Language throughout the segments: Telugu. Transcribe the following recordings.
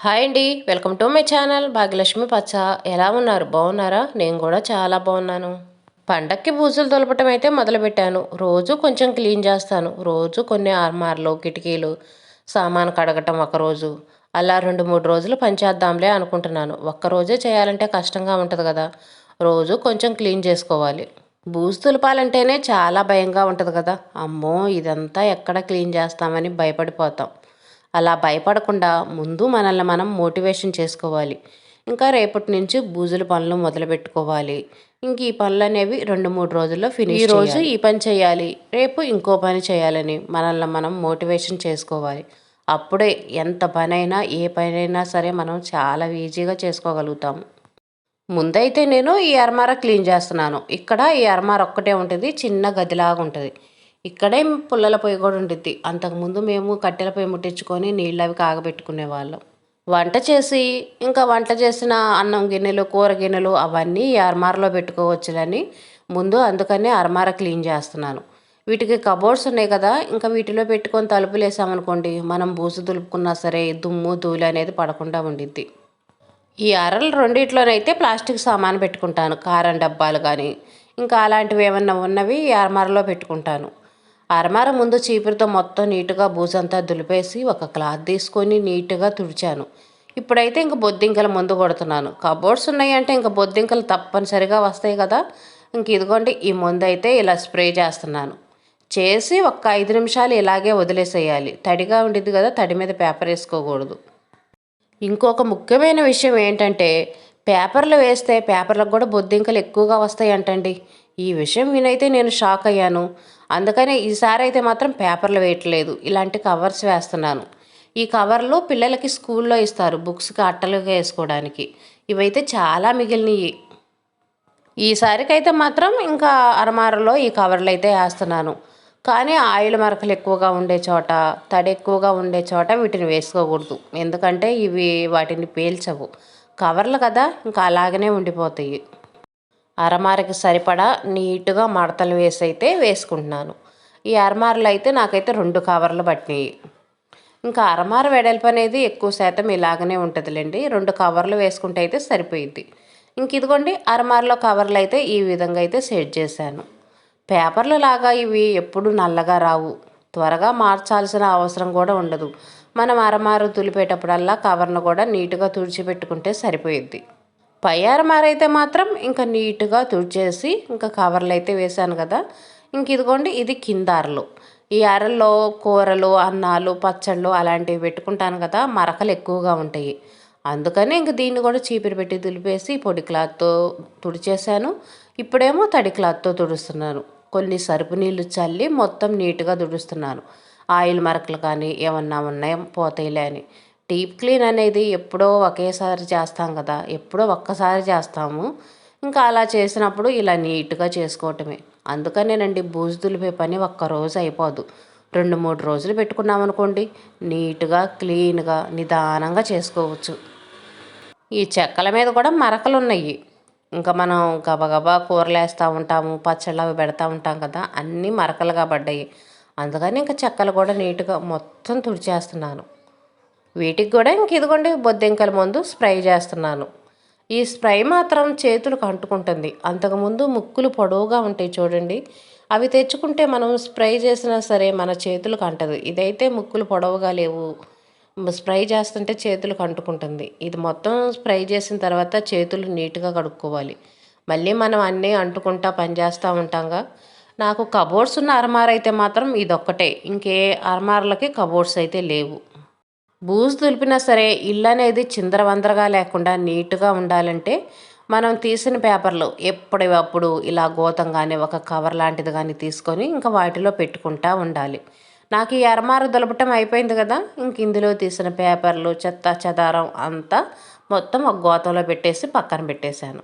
హాయ్ అండి welcome to my channel Bhagyalakshmi Pacha. ఎలా ఉన్నారు? బాగున్నారా? నేను కూడా చాలా బాగున్నాను. పండక్కి బూజులు తొలపటం అయితే మొదలుపెట్టాను. రోజు కొంచెం క్లీన్ చేస్తాను. రోజు కొన్ని ఆర్మార్లు కిటికీలు సామాను కడగటం ఒకరోజు అలా రెండు మూడు రోజులు పనిచేద్దాంలే అనుకుంటున్నాను. ఒక్కరోజే చేయాలంటే కష్టంగా ఉంటుంది కదా. రోజు కొంచెం క్లీన్ చేసుకోవాలి. బూజు తులపాలంటేనే చాలా భయంగా ఉంటుంది కదా. అమ్మో ఇదంతా ఎక్కడ క్లీన్ చేస్తామని భయపడిపోతాం. అలా భయపడకుండా ముందు మనల్ని మనం మోటివేషన్ చేసుకోవాలి. ఇంకా రేపటి నుంచి బూజుల పనులు మొదలు పెట్టుకోవాలి. ఇంక ఈ పనులు అనేవి రెండు మూడు రోజుల్లో ఫినిష్ ఈ రోజు ఈ పని చేయాలి. రేపు ఇంకో పని చేయాలని మనల్ని మనం మోటివేషన్ చేసుకోవాలి. అప్పుడే ఎంత పనైనా ఏ పనైనా సరే మనం చాలా ఈజీగా చేసుకోగలుగుతాము ముందైతే నేను ఈ అర్మార క్లీన్ చేస్తున్నాను. ఇక్కడ ఈ అర్మార ఒక్కటే ఉంటుంది. చిన్న గదిలాగా ఉంటుంది. ఇక్కడే పుల్లల పొయ్యి కూడా ఉంటుంది అంతకుముందు మేము కట్టెల పొయ్యి ముట్టించుకొని నీళ్ళు అవి కాగబెట్టుకునే వాళ్ళం. వంట చేసి ఇంకా వంట చేసిన అన్నం గిన్నెలు కూర గిన్నెలు అవన్నీ ఈ అర్మారలో పెట్టుకోవచ్చులని ముందు అందుకనే అర్మార క్లీన్ చేస్తున్నాను. వీటికి కబోర్డ్స్ ఉన్నాయి కదా ఇంకా వీటిలో పెట్టుకొని తలుపులు వేసామనుకోండి మనం బూసు దులుపుకున్నా సరే దుమ్ము ధూళి అనేది పడకుండా ఉండిద్ది. ఈ అరలు రెండిట్లోనైతే ప్లాస్టిక్ సామాను పెట్టుకుంటాను. కారం డబ్బాలు కానీ ఇంకా అలాంటివి ఏమన్నా ఉన్నవి ఈ అరమారలో పెట్టుకుంటాను. అరమార ముందు చీపురుతో మొత్తం నీట్గా బూజంతా దులిపేసి ఒక క్లాత్ తీసుకొని నీట్గా తుడిచాను. ఇప్పుడైతే ఇంక బొద్దింకల ముందు కొడుతున్నాను. కబోర్డ్స్ ఉన్నాయంటే ఇంక బొద్దింకలు తప్పనిసరిగా వస్తాయి కదా. ఇంక ఇదిగోండి ఈ ముందు అయితే ఇలా స్ప్రే చేస్తున్నాను. చేసి ఒక ఐదు నిమిషాలు ఇలాగే వదిలేసేయాలి. తడిగా ఉండిద్ది కదా తడి మీద పేపర్ వేసుకోకూడదు. ఇంకొక ముఖ్యమైన విషయం ఏంటంటే పేపర్లు వేస్తే పేపర్లకు కూడా బొద్దింకలు ఎక్కువగా వస్తాయి అంటండి ఈ విషయం వినైతే నేను షాక్ అయ్యాను. అందుకనే ఈసారి అయితే మాత్రం పేపర్లు వేయట్లేదు. ఇలాంటి కవర్స్ వేస్తున్నాను. ఈ కవర్లు పిల్లలకి స్కూల్లో ఇస్తారు బుక్స్కి అట్టలుగా వేసుకోవడానికి. ఇవైతే చాలా మిగిలినవి ఈసారికైతే మాత్రం ఇంకా అరమారలో ఈ కవర్లు అయితే వేస్తున్నాను. కానీ ఆయిల్ మరకలు ఎక్కువగా ఉండే చోట తడి ఎక్కువగా ఉండే చోట వీటిని వేసుకోకూడదు. ఎందుకంటే ఇవి వాటిని పేల్చవు. కవర్లు కదా ఇంకా అలాగనే ఉండిపోతాయి. అరమారకి సరిపడా నీట్గా మడతలు వేసి అయితే వేసుకుంటున్నాను. ఈ అరమారలు అయితే నాకైతే రెండు కవర్లు పట్టినాయి. ఇంకా అరమార వెడల్పు అనేది ఎక్కువ శాతం ఇలాగనే ఉంటుందిలేండి. రెండు కవర్లు వేసుకుంటే అయితే సరిపోయింది ఇంక ఇదిగోండి అరమారలో కవర్లు అయితే ఈ విధంగా అయితే సెట్ చేశాను. పేపర్లు లాగా ఇవి ఎప్పుడు నల్లగా రావు. త్వరగా మార్చాల్సిన అవసరం కూడా ఉండదు. మనం అరమారు తులిపేటప్పుడల్లా కవర్ను కూడా నీట్గా తుడిచిపెట్టుకుంటే సరిపోయిద్ది. పై అయితే మాత్రం ఇంకా నీట్గా తుడిచేసి ఇంకా కవర్లు అయితే వేశాను కదా. ఇంక ఇదిగోండి ఇది కింద అరలు ఈ అరల్లో కూరలు అన్నాలు పచ్చళ్ళు అలాంటివి పెట్టుకుంటాను కదా మరకలు ఎక్కువగా ఉంటాయి. అందుకని ఇంక దీన్ని కూడా చీపిరి పెట్టి దులిపేసి పొడి క్లాత్తో తుడిచేశాను. ఇప్పుడేమో తడి క్లాత్తో తుడుస్తున్నాను. కొన్ని సరుపు నీళ్ళు చల్లి మొత్తం నీట్గా తుడుస్తున్నాను. ఆయిల్ మరకలు కానీ ఏమన్నా ఉన్నాయో? పోతాయిలే అని. డీప్ క్లీన్ అనేది ఎప్పుడో ఒకేసారి చేస్తాం కదా ఎప్పుడో ఒక్కసారి చేస్తాము. ఇంకా అలా చేసినప్పుడు ఇలా నీట్గా చేసుకోవటమే. అందుకనేనండి బూజు దులిపే పని ఒక్కరోజు అయిపోదు. రెండు మూడు రోజులు పెట్టుకున్నామనుకోండి నీట్గా క్లీన్గా నిదానంగా చేసుకోవచ్చు. ఈ చెక్కల మీద కూడా మరకలు ఉన్నాయి ఇంకా మనం గబగబా కూరలు వేస్తూ ఉంటాము పచ్చళ్ళు అవి పెడతా ఉంటాం కదా అన్నీ మరకలుగా పడ్డాయి. అందుకని ఇంకా చెక్కలు కూడా నీట్గా మొత్తం తుడిచేస్తున్నాను. వీటికి కూడా ఇంక ఇదిగోండి బొద్దింకల ముందు స్ప్రే చేస్తున్నాను. ఈ స్ప్రే మాత్రం చేతులకు అంటుకుంటుంది. అంతకుముందు ముక్కులు పొడవుగా ఉంటాయి చూడండి. అవి తెచ్చుకుంటే మనం స్ప్రే చేసినా సరే మన చేతులకు అంటదు. ఇదైతే ముక్కులు పొడవుగా లేవు. స్ప్రే చేస్తుంటే చేతులకు అంటుకుంటుంది. ఇది మొత్తం స్ప్రే చేసిన తర్వాత చేతులు నీట్గా కడుక్కోవాలి. మళ్ళీ మనం అన్నీ అంటుకుంటా పనిచేస్తూ ఉంటాంగా నాకు కబోర్డ్స్ ఉన్న అరమార్ అయితే మాత్రం ఇదొక్కటే. ఇంకే అరమార్లకి కబోర్డ్స్ అయితే లేవు. బూజు దులిపినా సరే ఇల్లు అనేది చిందరవందరగా లేకుండా నీట్గా ఉండాలంటే మనం తీసిన పేపర్లు ఎప్పటికప్పుడు ఇలా గోతం కానీ ఒక కవర్ లాంటిది కానీ తీసుకొని ఇంకా వాటిలో పెట్టుకుంటా ఉండాలి. నాకు ఈ అరమార దులపటం అయిపోయింది కదా ఇంక ఇందులో తీసిన పేపర్లు చెత్త చెదారం అంతా మొత్తం ఒక గోతంలో పెట్టేసి పక్కన పెట్టేశాను.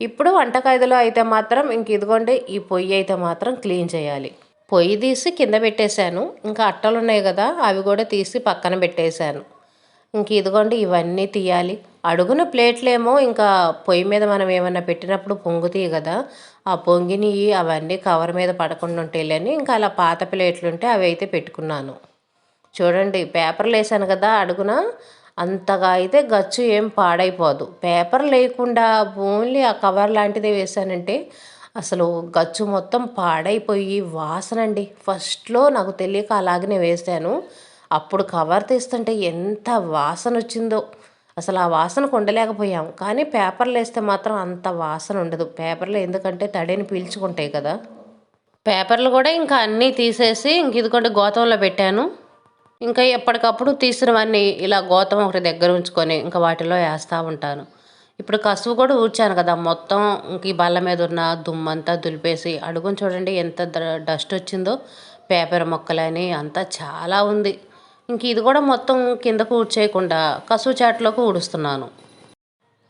ఇప్పుడు వంటకాయదులో అయితే మాత్రం ఇంక ఇదిగోండి ఈ పొయ్యి అయితే మాత్రం క్లీన్ చేయాలి. పొయ్యి తీసి కింద పెట్టేశాను. ఇంకా అట్టలు ఉన్నాయి కదా అవి కూడా తీసి పక్కన పెట్టేశాను. ఇంక ఇదిగోండి ఇవన్నీ తీయాలి. అడుగున ప్లేట్లేమో ఇంకా పొయ్యి మీద మనం ఏమన్నా పెట్టినప్పుడు పొంగుతాయి కదా ఆ పొంగిని అవన్నీ కవర్ మీద పడకుండా ఉంటాయిలేని ఇంకా అలా పాత ప్లేట్లు ఉంటే అవి అయితే పెట్టుకున్నాను. చూడండి పేపర్లు వేసాను కదా అడుగున అంతగా అయితే గచ్చు ఏం పాడైపోదు. పేపర్ లేకుండా ఓన్లీ ఆ కవర్ లాంటిదే వేసానంటే అసలు గచ్చు మొత్తం పాడైపోయి వాసన అండి ఫస్ట్లో నాకు తెలియక అలాగనే వేసాను అప్పుడు కవర్ తీస్తుంటే ఎంత వాసన వచ్చిందో. అసలు ఆ వాసన కొండలేకపోయాం. కానీ పేపర్లు వేస్తే మాత్రం అంత వాసన ఉండదు. పేపర్లు ఎందుకంటే తడిని పీల్చుకుంటాయి కదా. పేపర్లు కూడా ఇంకా అన్నీ తీసేసి ఇంక ఇదిగోండి గోతంలో పెట్టాను. ఇంకా ఎప్పటికప్పుడు తీసినవన్నీ ఇలా గోతం ఒకటి దగ్గర ఉంచుకొని ఇంకా వాటిలో వేస్తూ ఉంటాను. ఇప్పుడు కసువు కూడా ఊడ్చాను కదా మొత్తం ఇంక ఈ బల్ల మీద ఉన్న దుమ్మంతా దులిపేసి అడుగుని చూడండి ఎంత డస్ట్ వచ్చిందో పేపర్ మొక్కలని అంతా చాలా ఉంది. ఇంక ఇది కూడా మొత్తం కింద కూర్చేయకుండా కసువు చాట్లోకి ఊడుస్తున్నాను.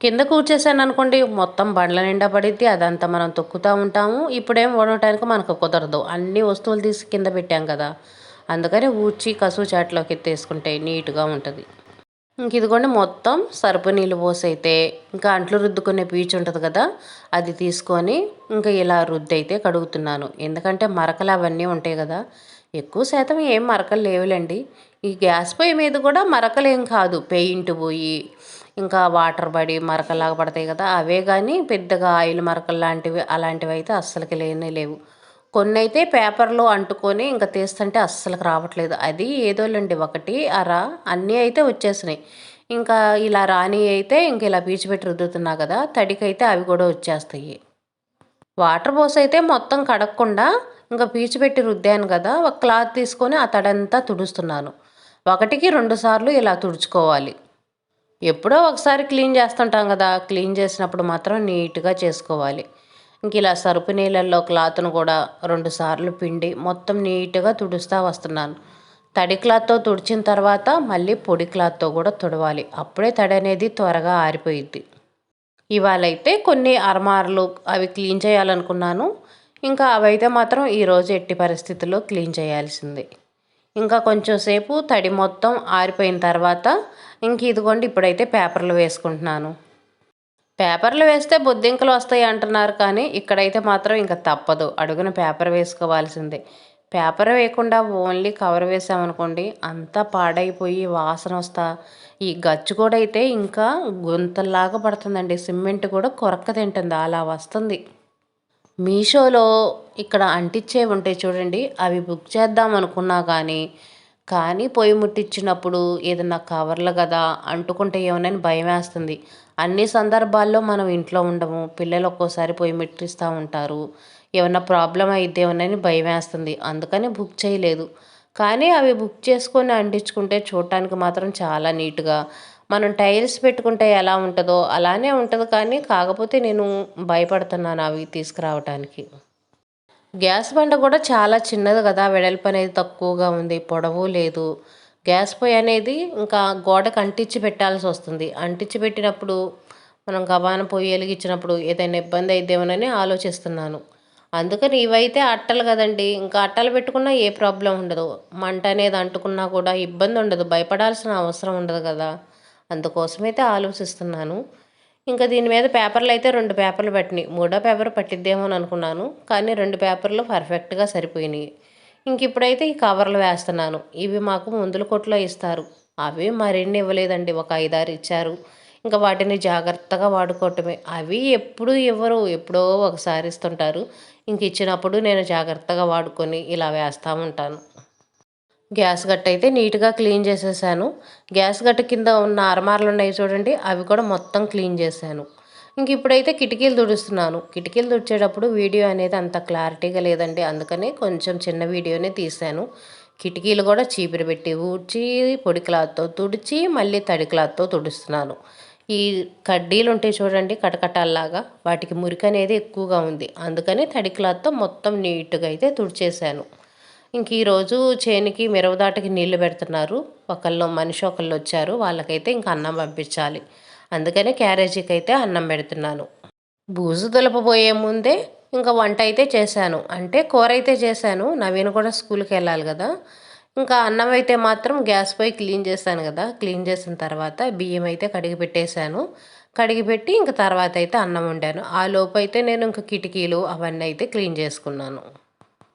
కింద కూర్చేసాను అనుకోండి మొత్తం బండ్ల నిండా పడిద్ది అదంతా మనం తొక్కుతూ ఉంటాము. ఇప్పుడేం ఓడటానికి మనకు కుదరదు. అన్ని వస్తువులు తీసి కింద పెట్టాం కదా అందుకని ఊడ్చి కసువు చాట్లోకి తీసుకుంటే నీట్గా ఉంటుంది. ఇంక ఇదిగోండి మొత్తం సరుపు నీళ్ళు పోసి అయితే ఇంకా అంట్లు రుద్దుకునే పీచు ఉంటుంది కదా అది తీసుకొని ఇంకా ఇలా రుద్ది అయితే కడుగుతున్నాను. ఎందుకంటే మరకలు అవన్నీ ఉంటాయి కదా ఎక్కువ శాతం ఏం మరకలు లేవులేండి. ఈ గ్యాస్ పొయ్యి మీద కూడా మరకలు ఏం కాదు. పెయింట్ పోయి ఇంకా వాటర్ పడి మరకలాగా పడతాయి కదా అవే కానీ పెద్దగా ఆయిల్ మరకలు లాంటివి అలాంటివి అయితే అస్సలకి లేనే లేవు. కొన్ని అయితే పేపర్లో అంటుకొని ఇంకా తీస్తుంటే అస్సలు రావట్లేదు. అది ఏదోలండి ఒకటి అర అన్నీ అయితే వచ్చేసినాయి. ఇంకా ఇలా రాని అయితే ఇంక ఇలా పీచిపెట్టి రుద్దుతున్నా కదా తడికైతే అవి కూడా వచ్చేస్తాయి. వాటర్ పోస్ అయితే మొత్తం కడగకుండా ఇంకా పీచిపెట్టి రుద్దాను కదా ఒక క్లాత్ తీసుకొని ఆ తడంతా తుడుస్తున్నాను. ఒకటికి రెండు సార్లు ఇలా తుడుచుకోవాలి. ఎప్పుడో ఒకసారి క్లీన్ చేస్తుంటాం కదా క్లీన్ చేసినప్పుడు మాత్రం నీట్గా చేసుకోవాలి. ఇంక ఇలా సరుపు నీళ్ళల్లో క్లాత్ను కూడా రెండుసార్లు పిండి మొత్తం నీట్గా తుడుస్తూ వస్తున్నాను. తడి క్లాత్తో తుడిచిన తర్వాత మళ్ళీ పొడి క్లాత్తో కూడా తుడవాలి. అప్పుడే తడి అనేది త్వరగా ఆరిపోయిద్ది. ఇవాళైతే కొన్ని అర్మార్లు అవి క్లీన్ చేయాలనుకున్నాను. ఇంకా అవైతే మాత్రం ఈరోజు ఎట్టి పరిస్థితుల్లో క్లీన్ చేయాల్సిందే. ఇంకా కొంచెం సేపు తడి మొత్తం ఆరిపోయిన తర్వాత ఇంక ఇదిగోండి ఇప్పుడైతే పేపర్లు వేసుకుంటున్నాను. పేపర్లు వేస్తే బొద్దింకలు వస్తాయి అంటున్నారు కానీ ఇక్కడైతే మాత్రం ఇంకా తప్పదు. అడుగున పేపర్ వేసుకోవాల్సిందే. పేపర్ వేయకుండా ఓన్లీ కవర్ వేసామనుకోండి అంతా పాడైపోయి వాసన వస్తా. ఈ గచ్చు కూడా అయితే ఇంకా గుంతల్లాగా పడుతుందండి. సిమెంట్ కూడా కొరక్క తింటుంది. అలా వస్తుంది. మీషోలో ఇక్కడ అంటించేవి ఉంటాయి చూడండి. అవి బుక్ చేద్దాం అనుకున్నా కానీ కానీ పొయ్యి ముట్టించినప్పుడు ఏదన్నా కవర్లు కదా అంటుకుంటే ఏమోనని భయం వేస్తుంది. అన్ని సందర్భాల్లో మనం ఇంట్లో ఉండము. పిల్లలు ఒక్కోసారి పోయి ముట్టిస్తూ ఉంటారు. ఏమన్నా ప్రాబ్లం అయిద్దేమోనని భయం వేస్తుంది అందుకని బుక్ చేయలేదు. కానీ అవి బుక్ చేసుకొని అంటించుకుంటే చూడటానికి మాత్రం చాలా నీట్గా మనం టైల్స్ పెట్టుకుంటే ఎలా ఉంటుందో అలానే ఉంటుంది కానీ కాకపోతే నేను భయపడుతున్నాను అవి తీసుకురావటానికి. గ్యాస్ బండ కూడా చాలా చిన్నది కదా. వెడల్పు అనేది తక్కువగా ఉంది. పొడవు లేదు. గ్యాస్ పొయ్యి అనేది ఇంకా గోడకు అంటించి పెట్టాల్సి వస్తుంది. అంటించి పెట్టినప్పుడు మనం గబాన పొయ్యి వెలిగించినప్పుడు ఏదైనా ఇబ్బంది అయిద్దేమోనని ఆలోచిస్తున్నాను. అందుకని ఇవైతే అట్టలు కదండి. ఇంకా అట్టలు పెట్టుకున్నా ఏ ప్రాబ్లం ఉండదు. మంట అనేది అంటుకున్నా కూడా ఇబ్బంది ఉండదు. భయపడాల్సిన అవసరం ఉండదు కదా. అందుకోసమైతే ఆలోచిస్తున్నాను. ఇంకా దీని మీద పేపర్లు అయితే రెండు పేపర్లు పట్టినాయి. మూడో పేపర్ పట్టిద్దేమో అని అనుకున్నాను. కానీ రెండు పేపర్లు పర్ఫెక్ట్గా సరిపోయినాయి. ఇంక ఇప్పుడైతే ఈ కవర్లు వేస్తున్నాను. ఇవి మాకు ముందుల కొట్లో ఇస్తారు. అవి మరిన్ని ఇవ్వలేదండి. ఒక ఐదారు ఇచ్చారు. ఇంకా వాటిని జాగ్రత్తగా వాడుకోవటమే. అవి ఎప్పుడు ఇవ్వరు. ఎప్పుడో ఒకసారి ఇస్తుంటారు. ఇంక ఇచ్చినప్పుడు నేను జాగ్రత్తగా వాడుకొని ఇలా వేస్తూ ఉంటాను. గ్యాస్ గట్ట అయితే నీట్గా క్లీన్ చేసేసాను. గ్యాస్ గట్ట కింద ఉన్న అరమార్లు ఉన్నాయి చూడండి. అవి కూడా మొత్తం క్లీన్ చేశాను. ఇంక ఇప్పుడైతే కిటికీలు తుడుస్తున్నాను. కిటికీలు తుడిచేటప్పుడు వీడియో అనేది అంత క్లారిటీగా లేదండి. అందుకనే కొంచెం చిన్న వీడియోనే తీశాను. కిటికీలు కూడా చీపిరి పెట్టి ఊడ్చి పొడి క్లాత్తో తుడిచి మళ్ళీ తడి క్లాత్తో తుడుస్తున్నాను. ఈ కడ్డీలు ఉంటాయి చూడండి కటకటాల్లాగా వాటికి మురికి అనేది ఎక్కువగా ఉంది. అందుకని తడి క్లాత్తో మొత్తం నీట్గా అయితే తుడిచేశాను. ఇంక ఈరోజు చేనికి మిరవదాటకి నీళ్ళు పెడుతున్నారు. ఒకళ్ళు మనిషి ఒకళ్ళు వచ్చారు. వాళ్ళకైతే ఇంక అన్నం పంపించాలి. అందుకనే క్యారేజీకి అయితే అన్నం పెడుతున్నాను. బూజు దులపబోయే ముందే ఇంకా వంట అయితే చేశాను. అంటే కూర అయితే చేశాను. నవీన్ కూడా స్కూల్కి వెళ్ళాలి కదా. ఇంకా అన్నం అయితే మాత్రం గ్యాస్ పోయి క్లీన్ చేశాను కదా. క్లీన్ చేసిన తర్వాత బియ్యం అయితే కడిగి పెట్టేశాను. కడిగి పెట్టి ఇంకా తర్వాత అయితే అన్నం వండాను. ఆ లోపు అయితే నేను ఇంకా కిటికీలు అవన్నీ అయితే క్లీన్ చేసుకున్నాను.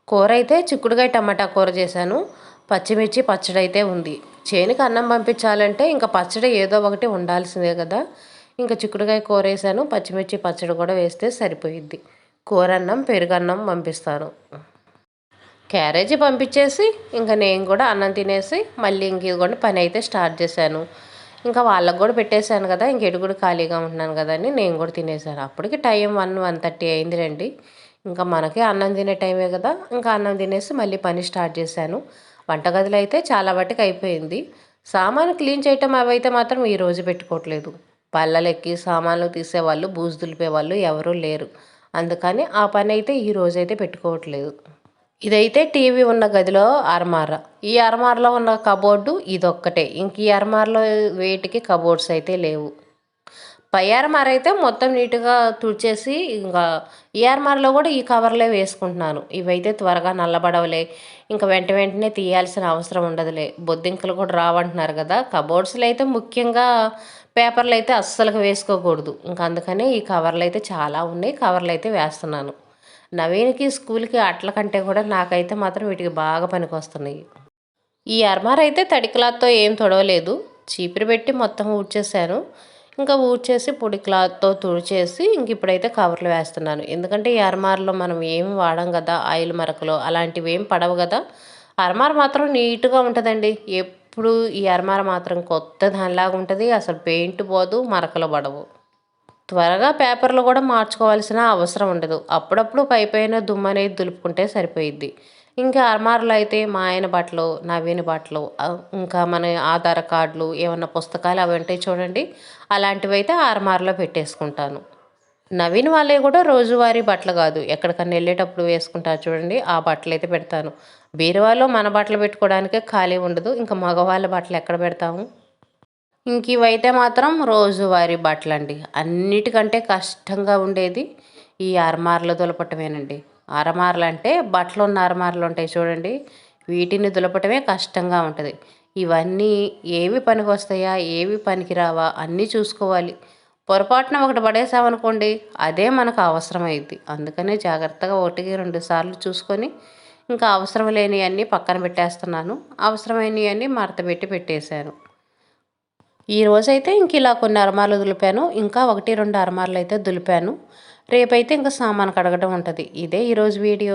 కూర అయితే చిక్కుడుకాయ టమాటా కూర చేశాను. పచ్చిమిర్చి పచ్చడి అయితే ఉంది. చేనుకి అన్నం పంపించాలంటే ఇంకా పచ్చడి ఏదో ఒకటి ఉండాల్సిందే కదా. ఇంకా చిక్కుడుకాయ కూర వేసాను పచ్చిమిర్చి పచ్చడి కూడా వేస్తే సరిపోయిద్ది. కూర అన్నం పెరుగన్నం పంపిస్తాను. క్యారేజీ పంపించేసి ఇంకా నేను కూడా అన్నం తినేసి మళ్ళీ ఇంక ఇదిగోండి పని అయితే స్టార్ట్ చేశాను. ఇంకా వాళ్ళకు కూడా పెట్టేశాను కదా ఇంక కూడా ఖాళీగా ఉంటున్నాను కదా అని నేను కూడా తినేసాను అప్పటికి టైం వన్ వన్ థర్టీ అయింది రండి ఇంకా మనకే అన్నం తినే టైమే కదా ఇంకా అన్నం తినేసి మళ్ళీ పని స్టార్ట్ చేశాను. వంటగదిలో అయితే చాలా వాటికి అయిపోయింది. సామాను క్లీన్ చేయటం అవైతే మాత్రం ఈ రోజు పెట్టుకోవట్లేదు. పళ్ళలెక్కి సామాన్లు తీసేవాళ్ళు బూజు దులిపేవాళ్ళు ఎవరూ లేరు. అందుకని ఆ పని అయితే ఈ రోజైతే పెట్టుకోవట్లేదు. ఇదైతే టీవీ ఉన్న గదిలో అరమార ఈ అరమారలో ఉన్న కబోర్డు ఇదొక్కటే. ఇంక ఈ అరమారలో వేటికి కబోర్డ్స్ అయితే లేవు. పై అయితే మొత్తం నీట్గా తుడిచేసి ఇంకా ఈ కూడా ఈ కవర్లే వేసుకుంటున్నాను. ఇవైతే త్వరగా నల్లబడవలే. ఇంకా వెంట వెంటనే తీయాల్సిన అవసరం ఉండదులే. బొద్దింకలు కూడా రావంటున్నారు కదా. కబోర్డ్స్లో అయితే ముఖ్యంగా పేపర్లు అయితే అస్సలుగా వేసుకోకూడదు. ఇంకా అందుకనే ఈ కవర్లు అయితే చాలా ఉన్నాయి. కవర్లు అయితే వేస్తున్నాను. నవీన్కి స్కూల్కి అట్ల కంటే కూడా నాకైతే మాత్రం వీటికి బాగా పనికొస్తున్నాయి. ఈ అర్మార్ అయితే తడి క్లాత్తో ఏం తొడవలేదు. చీపిరి పెట్టి మొత్తం ఊడ్చేసాను ఇంకా ఊడ్చేసి పొడి క్లాత్తో తుడిచేసి ఇంక ఇప్పుడైతే కవర్లు వేస్తున్నాను. ఎందుకంటే ఈ అర్మార్లో మనం ఏమి వాడం కదా ఆయిల్ మరకలు అలాంటివి ఏం పడవు కదా. అర్మార్ మాత్రం నీట్గా ఉంటుందండి. ఎప్పుడు ఈ అర్మార్ మాత్రం కొత్త దానిలాగా ఉంటుంది. అసలు పెయింట్ పోదు మరకలు పడవు. త్వరగా పేపర్లు కూడా మార్చుకోవాల్సిన అవసరం ఉండదు. అప్పుడప్పుడు పైపైన దుమ్ము అనేది దులుపుకుంటే సరిపోయిద్ది. ఇంకా అర్మార్లో అయితే మా ఆయన బట్టలు నవీన బట్టలు ఇంకా మన ఆధార్ కార్డులు ఏమన్నా పుస్తకాలు అవి ఉంటాయి చూడండి. అలాంటివి అయితే అర్మార్లో పెట్టేసుకుంటాను. నవీన్ వాళ్ళే కూడా రోజువారీ బట్టలు కాదు. ఎక్కడికన్నా వెళ్ళేటప్పుడు వేసుకుంటారు చూడండి. ఆ బట్టలు అయితే పెడతాను. బీరువాలో మన బట్టలు పెట్టుకోవడానికే ఖాళీ ఉండదు. ఇంకా మగవాళ్ళ బట్టలు ఎక్కడ పెడతాము? ఇంక ఇవైతే మాత్రం రోజువారీ బట్టలు అండి అన్నిటికంటే కష్టంగా ఉండేది ఈ అరమార్లు దొలపటమేనండి అరమార్లు అంటే బట్టలు ఉన్న అరమార్లు ఉంటాయి చూడండి. వీటిని దులపటమే కష్టంగా ఉంటుంది. ఇవన్నీ ఏవి పనికి వస్తాయా ఏవి పనికిరావా అన్నీ చూసుకోవాలి. పొరపాటున ఒకటి పడేసామనుకోండి అదే మనకు అవసరమైద్ది. అందుకనే జాగ్రత్తగా ఒకటికి రెండు సార్లు చూసుకొని ఇంకా అవసరం లేనివన్నీ పక్కన పెట్టేస్తున్నాను. అవసరమైనవన్నీ మడత పెట్టి పెట్టేశాను. ఈ రోజైతే ఇంక ఇలా కొన్ని అరమార్లు దులిపాను. ఇంకా ఒకటి రెండు అరమార్లు అయితే దులిపాను. రేపైతే ఇంకా సామాన్ కడగడం ఉంటుంది. ఇదే ఈరోజు వీడియో.